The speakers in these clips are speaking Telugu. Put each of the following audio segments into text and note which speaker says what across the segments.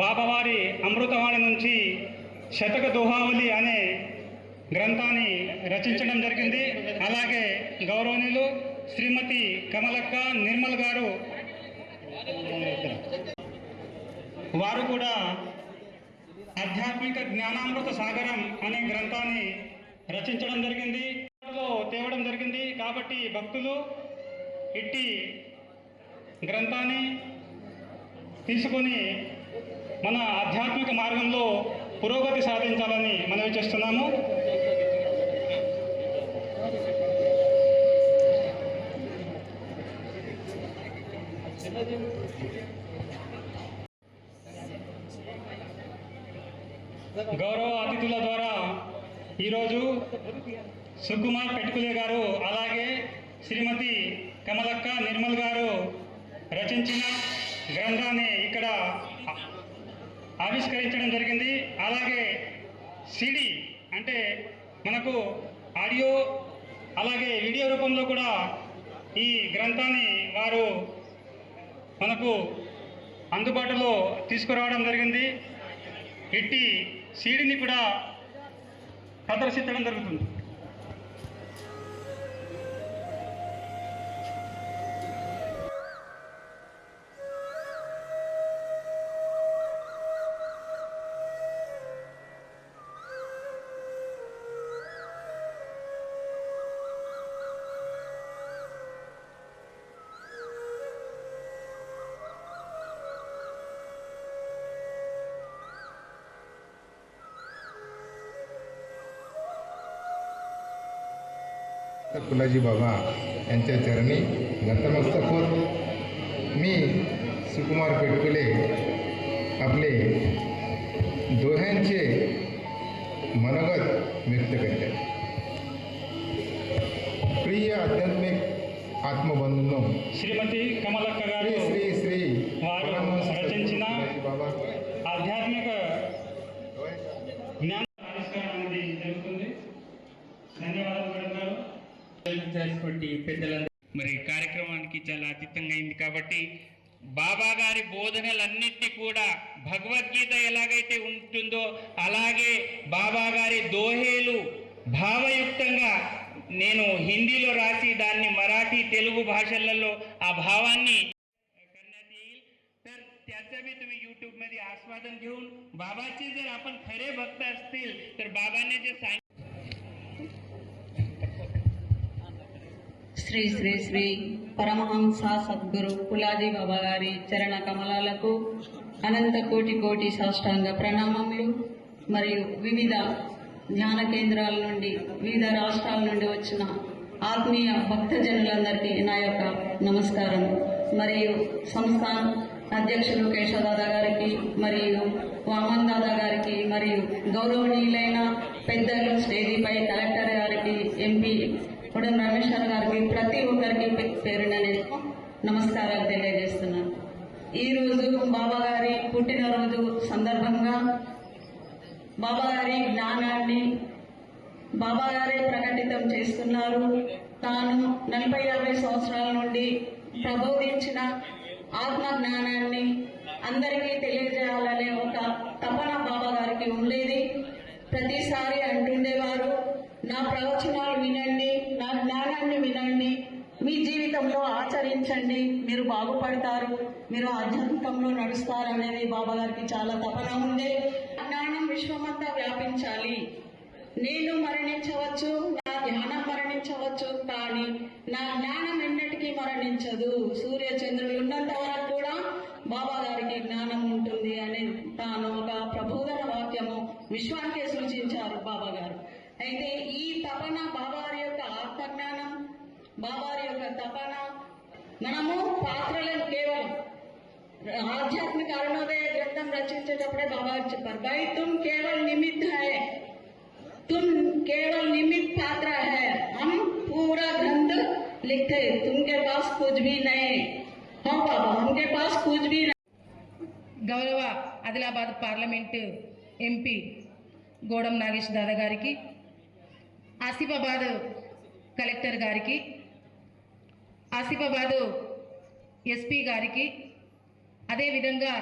Speaker 1: బాబావారి అమృతవాణి నుంచి శతక దుహావళి అనే గ్రంథాన్ని రచించడం జరిగింది. అలాగే గౌరవనీయులు శ్రీమతి కమలక్క నిర్మల్ గారు వారు కూడా ఆధ్యాత్మిక జ్ఞానామృత సాగరం అనే గ్రంథాన్ని రచించడం జరిగింది. తేవడం జరిగింది. కాబట్టి భక్తులు ఇట్టి గ్రంథాన్ని తీసుకొని మన ఆధ్యాత్మిక మార్గంలో పురోగతి సాధించాలని మనవి చేస్తున్నాము. గౌరవ అతిథుల ద్వారా ఈరోజు సుకుమార్ పెట్టుకులే గారు అలాగే శ్రీమతి కమలక్క నిర్మల్ గారు రచించిన గ్రంథాన్ని ఇక్కడ ఆవిష్కరించడం జరిగింది. అలాగే సిడి అంటే మనకు ఆడియో అలాగే వీడియో రూపంలో కూడా ఈ గ్రంథాన్ని వారు మనకు అందుబాటులో తీసుకురావడం జరిగింది. ఇట్టి సీడీని కూడా ప్రదర్శించడం జరుగుతుంది.
Speaker 2: फुलाजी बाबा यांच्या चरणी नतमस्तक होत मी सुकुमार पेटकुले आपले दोह्यांचे मनोगत व्यक्त करते. प्रिय आध्यात्मिक आत्मबंधनो
Speaker 3: श्रीमती పెద్దలందరూ మరి కార్యక్రమానికి చాలా అతీతంగా అయింది కాబట్టి బాబా గారి బోధనలన్నింటినీ కూడా భగవద్గీత ఎలాగైతే ఉంటుందో అలాగే బాబా గారి దోహేలు భావయుక్తంగా నేను హిందీలో రాసి దాన్ని మరాఠీ తెలుగు భాషలలో ఆ भावांनी करण्यात येईल तर त्याचा बी तुम्ही युट्यूब मध्ये आस्वादन घेऊन बाबाचे जर आपण खरे भक्त असतील तर बाबांनी जे सांगितलं
Speaker 4: శ్రీ శ్రీ శ్రీ పరమహంస సద్గురు పులాజీ బాబా గారి చరణ కమలాలకు అనంత కోటి కోటి సాష్టాంగ ప్రణామములు. మరియు వివిధ ధ్యాన కేంద్రాల నుండి వివిధ రాష్ట్రాల నుండి వచ్చిన ఆత్మీయ భక్తజనులందరికీ నా యొక్క నమస్కారం. మరియు సంస్థ అధ్యక్షులు కేశవదాదా గారికి మరియు వామన్ దాదా గారికి మరియు గౌరవనీయులైన పెద్దలు స్టేజీపై కలెక్టర్ గారికి ఎంపీ ఉడం రమేశ్వర్ గారికి ప్రతి ఒక్కరికి పేరున నేను నమస్కారాలు తెలియజేస్తున్నాను. ఈ రోజు బాబా గారి పుట్టినరోజు సందర్భంగా బాబా గారి జ్ఞానాన్ని బాబా గారే ప్రకటితం చేస్తున్నారు. తాను నలభై యాభై సంవత్సరాల నుండి ప్రబోధించిన ఆత్మ జ్ఞానాన్ని అందరికీ తెలియజేయాలనే ఒక తపన బాబా గారికి ఉండేది. ప్రతిసారి అంటుండేవారు నా ప్రవచనాలు వినండి నా జ్ఞానాన్ని వినండి మీ జీవితంలో ప్రయత్నించండి మీరు బాగుపడతారు మీరు ఆధ్యాత్మికంలో నడుస్తారు అనేది బాబా గారికి చాలా తపన ఉండే. జ్ఞానం విశ్వమంతా వ్యాపించాలి. నేను మరణించవచ్చు నా ధ్యానం మరణించవచ్చు కానీ నా జ్ఞానం ఎన్నటికీ మరణించదు. సూర్య చంద్రులు ఉన్నంత వరకు కూడా బాబా గారికి జ్ఞానం ఉంటుంది అని తాను ఒక ప్రబోధన వాక్యము విశ్వానికే సూచించారు బాబా గారు. అయితే ఈ తపన బాబా గారి యొక్క ఆత్మజ్ఞానం బాబా గారి యొక్క తపన మనము పాత్రలను కేవలం ఆధ్యాత్మిక అరుణోదయ గ్రంథం రచించేటప్పుడే బాబా గారు చెప్పారు by Tum Keval Nimit high तुम केवल निमित्त पात्र है हम पूरा ग्रंथ लिखते तुमके पास कुछ भी नहीं हाँ बाबा हमके पास कुछ भी नहीं
Speaker 5: గౌరవ ఆదిలాబాద్ పార్లమెంటు ఎంపీ గోడం నాగేష్ దాదా గారికి ఆసిఫాబాద్ కలెక్టర్ గారికి ఆసిఫాబాద్ ఎస్పీ గారికి అదేవిధంగా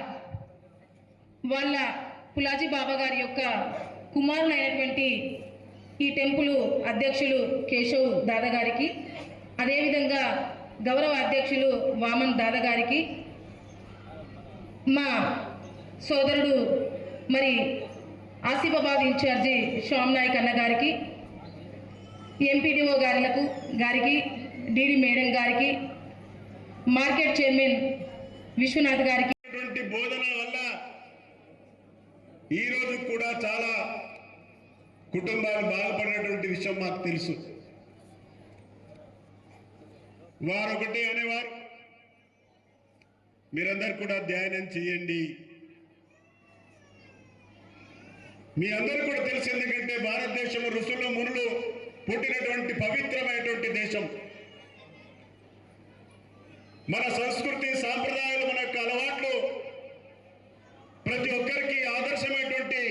Speaker 5: వాళ్ళ పులాజీ బాబా గారి యొక్క కుమారులైనటువంటి ఈ టెంపుల్ అధ్యక్షులు కేశవ్ దాదా గారికి అదేవిధంగా గౌరవ అధ్యక్షులు వామన్ దాదా గారికి మా సోదరుడు మరి ఆసిఫాబాద్ ఇన్ఛార్జి శ్యామ్ నాయక్ అన్న గారికి ఎంపీడీఓ గారులకు గారికి డిడి మేడం గారికి మార్కెట్ చైర్మన్ విశ్వనాథ్ గారికి.
Speaker 6: బోధన వల్ల ఈ రోజు కూడా చాలా కుటుంబాలు బాధపడినటువంటి విషయం మాకు తెలుసు. వారు అనేవారు. మీరందరూ కూడా ధ్యానం చేయండి. మీ అందరూ కూడా తెలుసు ఎందుకంటే భారతదేశం ఋషులు మునులు పుట్టినటువంటి పవిత్రమైనటువంటి దేశం. మన సంస్కృతి సాంప్రదాయాలు మన యొక్క అలవాట్లు ప్రతి ఒక్కరికి ఆదర్శమైనటువంటి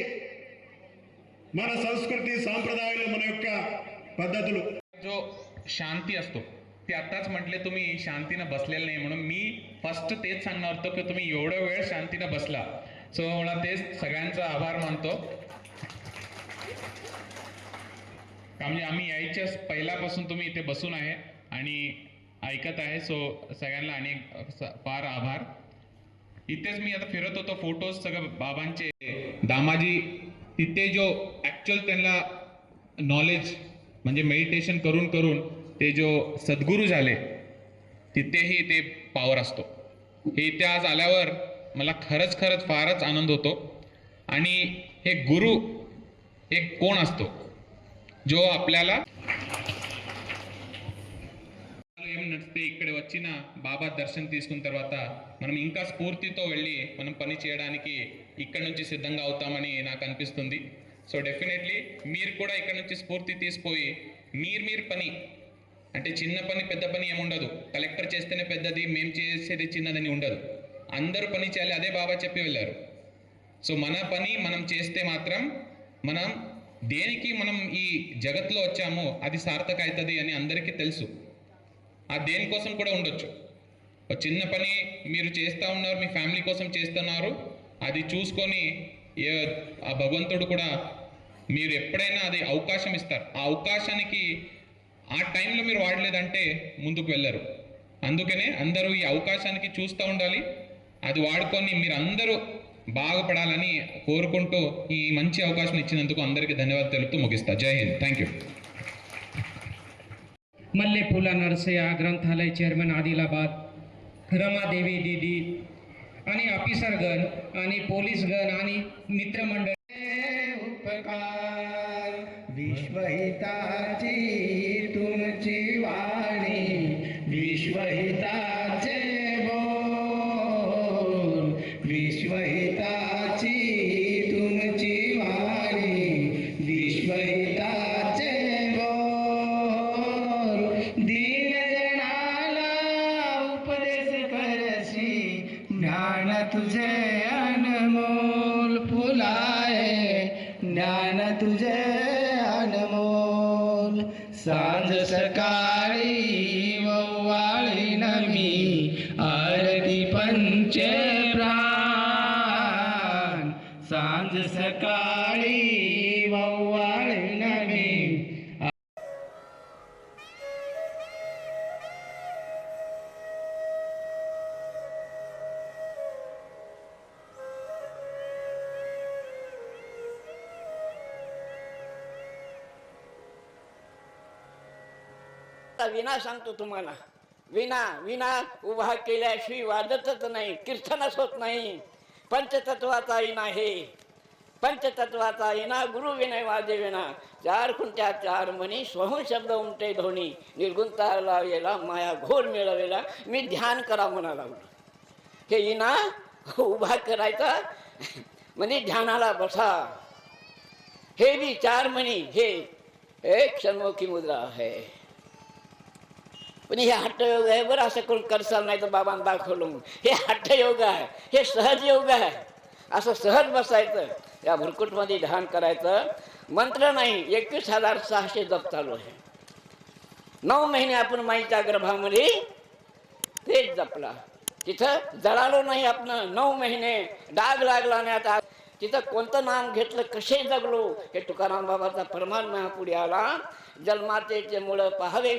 Speaker 6: మన సంస్కృతి సాంప్రదాయాలు మన యొక్క పద్ధతులు
Speaker 7: जो शांती असतो ते आताच म्हटले तुम्ही शांतीनं बसलेलं नाही म्हणून मी फर्स्ट तेच सांगणार होतो की तुम्ही एवढा वेळ शांतीनं बसला सो मला तेच सगळ्यांचा आभार मानतो का म्हणजे आम्ही यायच्या पहिल्यापासून तुम्ही इथे बसून आहे आणि ऐकत आहे. सो सगळ्यांना अनेक स- फार आभार. इथेच मी आता फिरत होतो. फोटोज सगळं बाबांचे दामाजी तिथे जो ॲक्च्युअल त्यांना नॉलेज म्हणजे मेडिटेशन करून करून ते जो सद्गुरू झाले तिथेही ते पावर असतो. हे इथे आज आल्यावर मला खरंच खरंच फारच आनंद होतो. आणि हे गुरु हे कोण असतो? जो आपल्याला ఏం ఇక్కడ వచ్చిన బాబా దర్శనం తీసుకున్న తర్వాత మనం ఇంకా స్ఫూర్తితో వెళ్ళి మనం పని చేయడానికి ఇక్కడ నుంచి సిద్ధంగా అవుతామని నాకు అనిపిస్తుంది. సో డెఫినెట్లీ మీరు కూడా ఇక్కడ నుంచి స్ఫూర్తి తీసిపోయి మీరు మీరు పని అంటే చిన్న పని పెద్ద పని ఏముండదు కలెక్టర్ చేస్తేనే పెద్దది మేము చేసేది చిన్నదని ఉండదు. అందరూ పని చేయాలి అదే బాబా చెప్పి వెళ్ళారు. సో మన పని మనం చేస్తే మాత్రం మనం దేనికి మనం ఈ జగత్లో వచ్చామో అది సార్థక అవుతుంది అని అందరికీ తెలుసు. ఆ దేనికోసం కూడా ఉండొచ్చు. ఒక చిన్న పని మీరు చేస్తూ ఉన్నారు మీ ఫ్యామిలీ కోసం చేస్తున్నారు అది చూసుకొని ఏ- ఆ భగవంతుడు కూడా మీరు ఎప్పుడైనా అది అవకాశం ఇస్తారు. ఆ అవకాశానికి ఆ టైంలో మీరు వాడలేదంటే ముందుకు వెళ్ళరు. అందుకనే అందరూ ఈ అవకాశానికి చూస్తూ ఉండాలి. అది వాడుకొని మీరు అందరూ బాగుపడాలని కోరుకుంటూ ఈ మంచి అవకాశం ఇచ్చినందుకు అందరికీ ధన్యవాదాలు తెలుపుతూ ముగిస్తా. జై హింద్. థ్యాంక్ యూ
Speaker 8: मल्लेपुला नरसया ग्रंथालय चेअरमन आदिलाबाद रमादेवी दीदी आणि ऑफिसरगण आणि पोलीसगण आणि मित्रमंडळ. उपकार विश्वहिता अनमोल सांज सकाळी वव्वाळी नमी आरती
Speaker 9: आता विना सांगतो तुम्हाला. विना विना उभा केल्याशिवाय वाजतच नाही कीर्तनच होत नाही. पंचतत्वाचा विना हे. पंचतत्वाचा विना गुरु विनय वाजे विना चार खुंट्या चार मनी स्वहून शब्द उमटे धोनी निर्गुणता लावेला माया घोर मिळवेला. मी ध्यान करा म्हणा लागलो हे इना उभा करायचा म्हणजे ध्यानाला बसा. हे बी चार मणी हे एक सन्मुखी मुद्रा आहे. पण हे हट्टयोग आहे बरं असं करून करसाल नाही तर बाबांना दाखवलं. हे हट्टयोग आहे हे सहज योग आहे. असं सहज बसायचं. या भुरकुटमध्ये ध्यान करायचं. मंत्र नाही एकवीस हजार सहाशे जप चालू आहे. नऊ महिने आपण माईच्या गर्भामध्ये तेच जपला. तिथं जळालो नाही आपण नऊ महिने डाग लागला नाही आता. तिथं कोणतं नाम घेतलं कसे जगलो हे तुकाराम बाबाचा परमान पुढे आला. जन्मातेचे मुळं पहावे